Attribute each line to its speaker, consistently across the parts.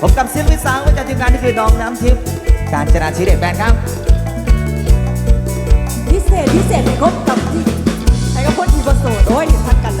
Speaker 1: ผมกับซิลวิสาวจากทีมงานที่คือน้องน้ำทิพย์การจนาชีเด็แบนครับ
Speaker 2: พิเศษพิเศษในคบกับที่ใครก็พ่นอีโบโซดโด้ยทักกัน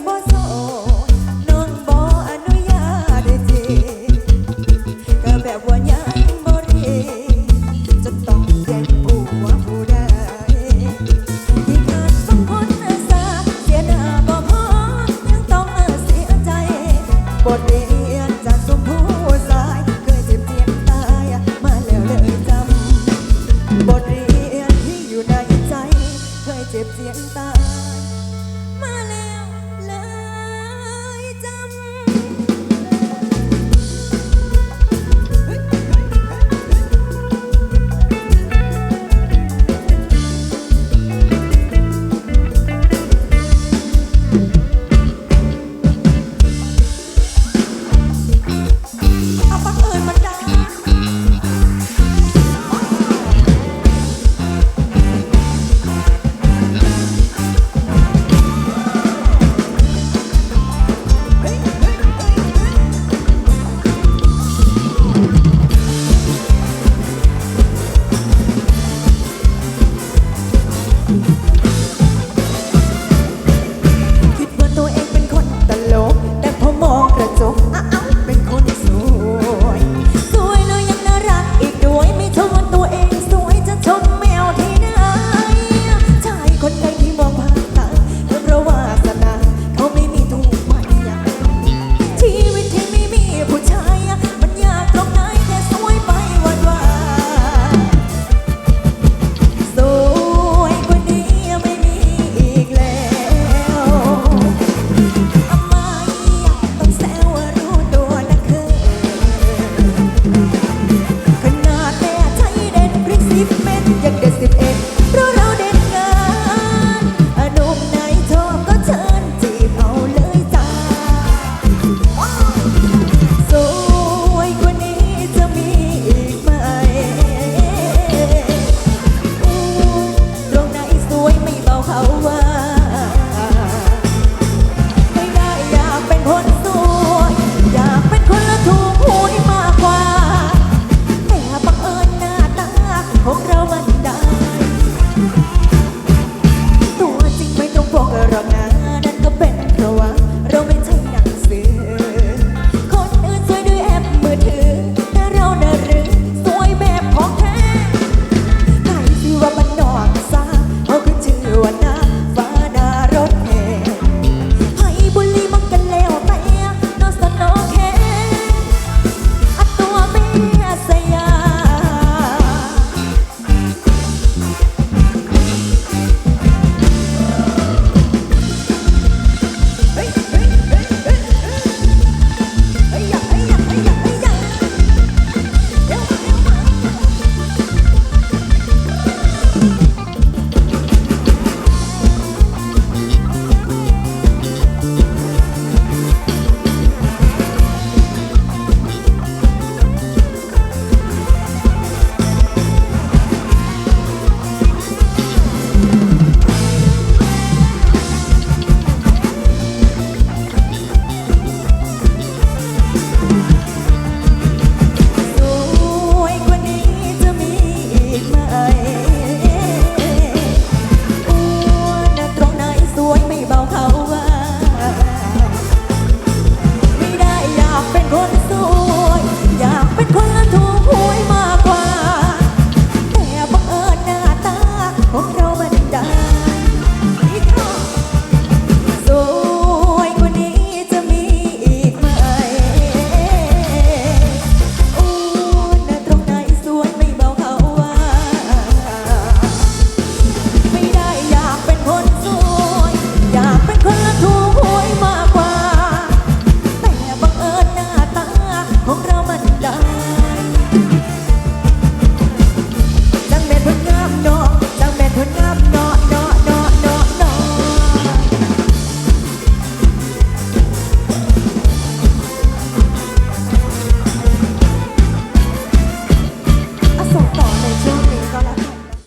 Speaker 2: você. 的走
Speaker 1: 啊。